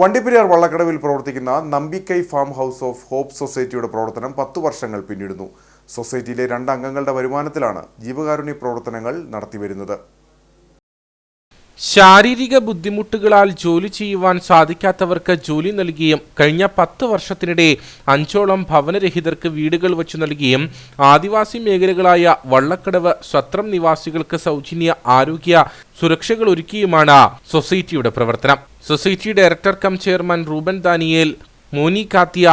വണ്ടിപ്പെരിയാർ വള്ളക്കടവിൽ പ്രവർത്തിക്കുന്ന Nambikkai farm house of hope സൊസൈറ്റിയുടെ പ്രവർത്തനം പത്തു വർഷങ്ങൾ പിന്നിടുന്നു. സൊസൈറ്റിയിലെ രണ്ട് അംഗങ്ങളുടെ വരുമാനത്തിലാണ് ജീവകാരുണ്യ പ്രവർത്തനങ്ങൾ നടത്തിവരുന്നത്. ശാരീരിക ബുദ്ധിമുട്ടുകളാൽ ജോലി ചെയ്യുവാൻ സാധിക്കാത്തവർക്ക് ജോലി നൽകിയും കഴിഞ്ഞ പത്ത് വർഷത്തിനിടെ അഞ്ചോളം ഭവനരഹിതർക്ക് വീടുകൾ വച്ചു നൽകിയും ആദിവാസി മേഖലകളായ വള്ളക്കടവ് സത്രം നിവാസികൾക്ക് സൗജന്യ ആരോഗ്യ സുരക്ഷകൾ ഒരുക്കിയുമാണ് സൊസൈറ്റിയുടെ പ്രവർത്തനം. Society director cum chairman Ruben Daniel Moni Kathiya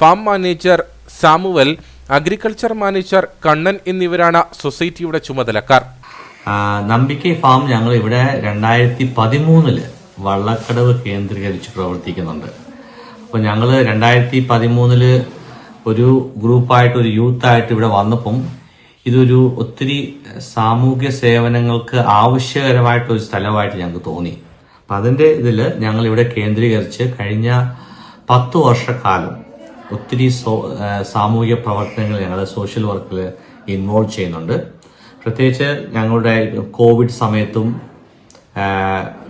farm manager Samuel agriculture manager Kannan എന്നിവരാണ് സൊസൈറ്റിയുടെ ചുമതലക്കാർ. നമ്പിക്കൈ ഫാം ഞങ്ങൾ ഇവിടെ രണ്ടായിരത്തി പതിമൂന്നിൽ വള്ളക്കടവ് കേന്ദ്രീകരിച്ച് പ്രവർത്തിക്കുന്നുണ്ട്. അപ്പോൾ ഞങ്ങൾ രണ്ടായിരത്തി പതിമൂന്നിൽ ഒരു ഗ്രൂപ്പായിട്ട് ഒരു യൂത്തായിട്ട് ഇവിടെ വന്നപ്പം ഇതൊരു ഒത്തിരി സാമൂഹ്യ സേവനങ്ങൾക്ക് ആവശ്യകരമായിട്ട് ഒരു സ്ഥലമായിട്ട് ഞങ്ങൾക്ക് തോന്നി. അപ്പം അതിന്റെ ഇതിൽ ഞങ്ങൾ ഇവിടെ കേന്ദ്രീകരിച്ച് കഴിഞ്ഞ പത്ത് വർഷക്കാലം ഒത്തിരി സാമൂഹിക പ്രവർത്തനങ്ങൾ ഞങ്ങൾ സോഷ്യൽ വർക്കിൽ ഇൻവോൾവ് ചെയ്യുന്നുണ്ട്. പ്രത്യേകിച്ച് ഞങ്ങളുടെ കോവിഡ് സമയത്തും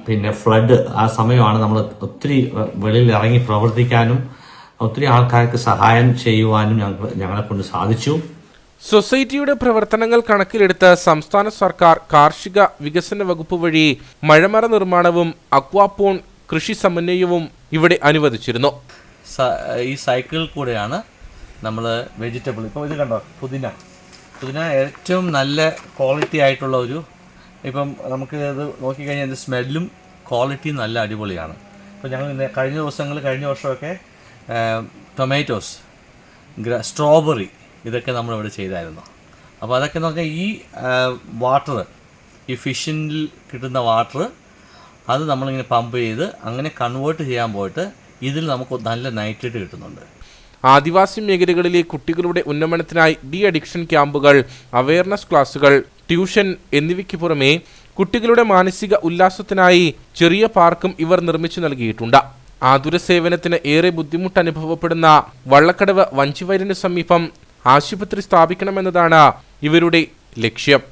പിന്നെ ഫ്ലഡ് ആ സമയമാണ് നമ്മൾ ഒത്തിരി വെളിയിൽ ഇറങ്ങി പ്രവർത്തിക്കാനും ഒത്തിരി ആൾക്കാർക്ക് സഹായം ചെയ്യുവാനും ഞങ്ങൾ ഞങ്ങളെ കൊണ്ട് സാധിച്ചു. സൊസൈറ്റിയുടെ പ്രവർത്തനങ്ങൾ കണക്കിലെടുത്ത് സംസ്ഥാന സർക്കാർ കാർഷിക വികസന വകുപ്പ് വഴി മഴമറ നിർമ്മാണവും അക്വാപോൺ കൃഷി സമന്വയവും ഇവിടെ അനുവദിച്ചിരുന്നു. ഈ സൈക്കിളിൽ കൂടെയാണ് നമ്മൾ വെജിറ്റബിൾ. ഇപ്പോൾ ഇത് കണ്ടോ പുതിന. പുതിന ഏറ്റവും നല്ല ക്വാളിറ്റി ആയിട്ടുള്ള ഒരു ഇപ്പം നമുക്ക് ഇത് നോക്കിക്കഴിഞ്ഞാൽ ഇതിന്റെ സ്മെല്ലും ക്വാളിറ്റിയും നല്ല അടിപൊളിയാണ്. ഇപ്പോൾ ഞങ്ങൾ കഴിഞ്ഞ ദിവസങ്ങൾ കഴിഞ്ഞ വർഷമൊക്കെ ടൊമാറ്റോസ് സ്ട്രോബെറി ഇതൊക്കെ നമ്മളിവിടെ ചെയ്തായിരുന്നു. അപ്പോൾ അതൊക്കെ നോക്കിയാൽ ഈ വാട്ടർ ഈ ഫിഷിൽ കിട്ടുന്ന വാട്ടർ അത് നമ്മളിങ്ങനെ പമ്പ് ചെയ്ത് അങ്ങനെ കൺവേർട്ട് ചെയ്യാൻ പോയിട്ട് ഇതിൽ നമുക്ക് നല്ല നൈട്രേറ്റ് കിട്ടുന്നുണ്ട്. ആദിവാസി മേഖലകളിലെ കുട്ടികളുടെ ഉന്നമനത്തിനായി ഡി അഡിക്ഷൻ ക്യാമ്പുകൾ അവയർനെസ് ക്ലാസുകൾ ട്യൂഷൻ എന്നിവയ്ക്ക് പുറമെ കുട്ടികളുടെ മാനസിക ഉല്ലാസത്തിനായി ചെറിയ പാർക്കും ഇവർ നിർമ്മിച്ചു നൽകിയിട്ടുണ്ട്. ആതുര സേവനത്തിന് ഏറെ ബുദ്ധിമുട്ട് അനുഭവപ്പെടുന്ന വള്ളക്കടവ് വഞ്ചിവയലിന് സമീപം ആശുപത്രി സ്ഥാപിക്കണമെന്നതാണ് ഇവരുടെ ലക്ഷ്യം.